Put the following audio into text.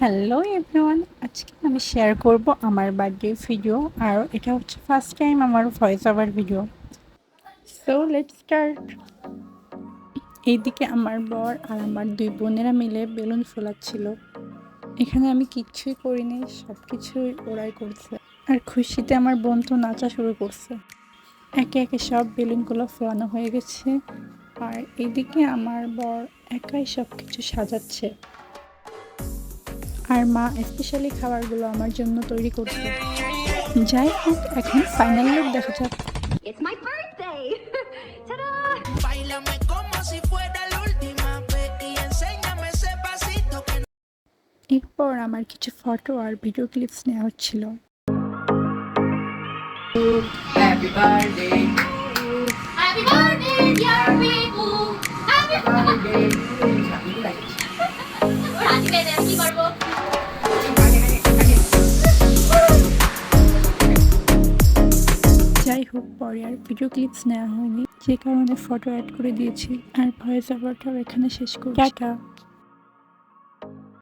Hello everyone আজকে আমি share করব আমার বার্থডে ভিডিও আর এটা হচ্ছে ফার্স্ট টাইম আমার voice over video so let start এইদিকে আমার বর আর আমার দুই বোনেরা মিলে বেলুন ফোলাচ্ছিল। এখানে আমি কিচ্ছুই করিনি সব কিছুই ওরাই করছে। আর খুশিতে আমার বোন তো নাচা শুরু করছে। একে একে সব বেলুনগুলো ফোলানো হয়ে গেছে। আর এদিকে আমার বর একাই সব কিছু সাজাচ্ছে। আর মা স্পেশালি খাবারগুলো আমার জন্য তৈরি করছে। যাই হোক এখন ফাইনাল লুক দেখা যাক। এরপর আমার কিছু ফটো আর ভিডিও ক্লিপস নেওয়া হচ্ছিল যাই হোক পরে আর ভিডিও ক্লিপস নেওয়া হয়নি। যে কারণে ফটো অ্যাড করে দিয়েছি। আর ভয়েস ওভারটাও এখানে শেষ করি টাটা